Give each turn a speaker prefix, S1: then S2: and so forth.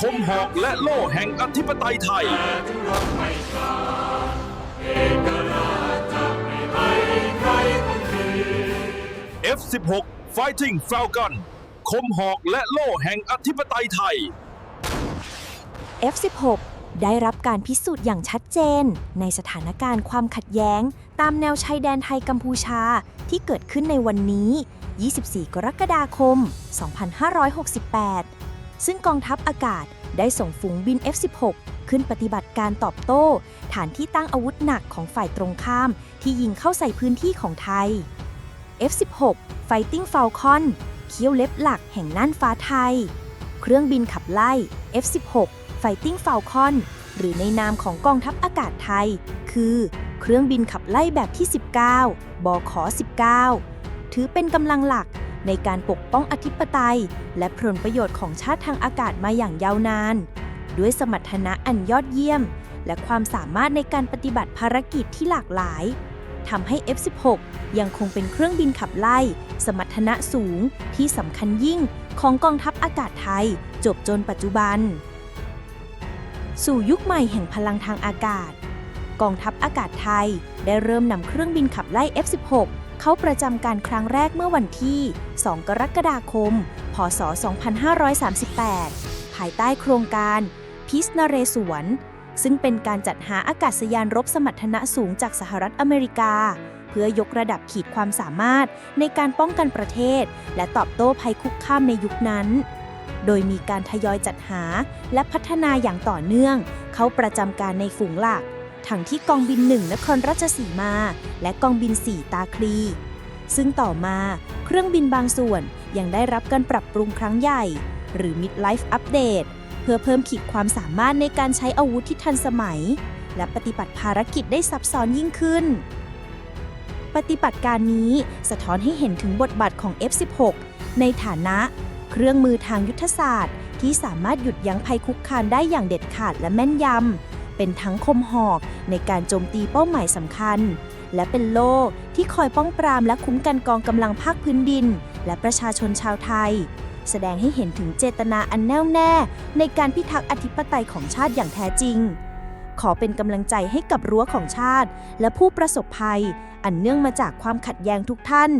S1: คมหอกและโล่แห่งอธิปไตยไทย F16 Fighting Falcon คมหอกและโล่แห่งอธิปไตยไทย
S2: F16 ได้รับการพิสูจน์อย่างชัดเจน ในสถานการณ์ความขัดแย้ง ตามแนวชายแดนไทยกัมพูชาที่เกิดขึ้นในวันนี้ 24 กรกฎาคม 2568 ซึ่งกองทัพอากาศได้ส่งฝูงบิน F16 ขึ้นปฏิบัติการตอบโต้ ฐานที่ตั้งอาวุธหนักของฝ่ายตรงข้าม ที่ยิงเข้าใส่พื้นที่ของไทย F16 Fighting Falcon เขี้ยวเล็บหลักแห่งน่านฟ้าไทย เครื่องบินขับไล่ F16 Fighting Falcon หรือในนามของกองทัพอากาศไทย คือ เครื่องบินขับไล่แบบที่ 19 บข 19 ถือเป็นกำลังหลัก ในการปกป้องอธิปไตย และผลประโยชน์ของชาติทางอากาศมาอย่างยาวนาน ด้วยสมรรถนะอันยอดเยี่ยม และความสามารถในการปฏิบัติภารกิจที่หลากหลายทำให้ F16 ยังคงเป็นเครื่องบินขับไล่ สมรรถนะสูงที่สำคัญยิ่งของกองทัพอากาศไทย จบจนปัจจุบัน สู่ยุคใหม่แห่งพลังทางอากาศ กองทัพอากาศไทยได้เริ่มนำเครื่องบินขับไล่ F16 เข้าประจำการครั้งแรกเมื่อวันที่ 2 กรกฎาคม พศ 2538 ภายใต้โครงการพิสนเรศวร ซึ่งเป็นการจัดหาอากาศยานรบสมรรถนะสูงจากสหรัฐอเมริกา เพื่อยกระดับขีดความสามารถในการป้องกันประเทศ และตอบโต้ภัยคุกคามในยุคนั้น โดยมีการทยอยจัดหาและพัฒนาอย่างต่อเนื่อง เข้าประจำการในฝูงหลัก ทั้งที่กองบิน1นครราชสีมา และกองบิน4ตาคลี ซึ่งต่อมาเครื่องบินบางส่วนยังได้รับการปรับปรุงครั้งใหญ่ หรือ Mid-Life Update เพื่อเพิ่มขีดความสามารถในการใช้อาวุธที่ทันสมัย และปฏิบัติภารกิจได้ซับซ้อนยิ่งขึ้น ปฏิบัติการนี้สะท้อนให้เห็นถึงบทบาทของ F16 ในฐานะ เครื่องมือทางยุทธศาสตร์ ที่สามารถหยุดยั้งภัยคุกคามได้อย่างเด็ดขาดและแม่นยำ เป็นทั้งคมหอกในการโจมตีเป้าหมายสำคัญ และเป็นโล่ที่คอยป้องปรามและคุ้มกันกองกำลังภาคพื้นดิน และประชาชนชาวไทย แสดงให้เห็นถึงเจตนาอันแน่วแน่ ในการพิทักษ์อธิปไตยของชาติอย่างแท้จริง ขอเป็นกำลังใจให้กับรั้วของชาติ และผู้ประสบภัย อันเนื่องมาจากความขัดแย้งทุกท่าน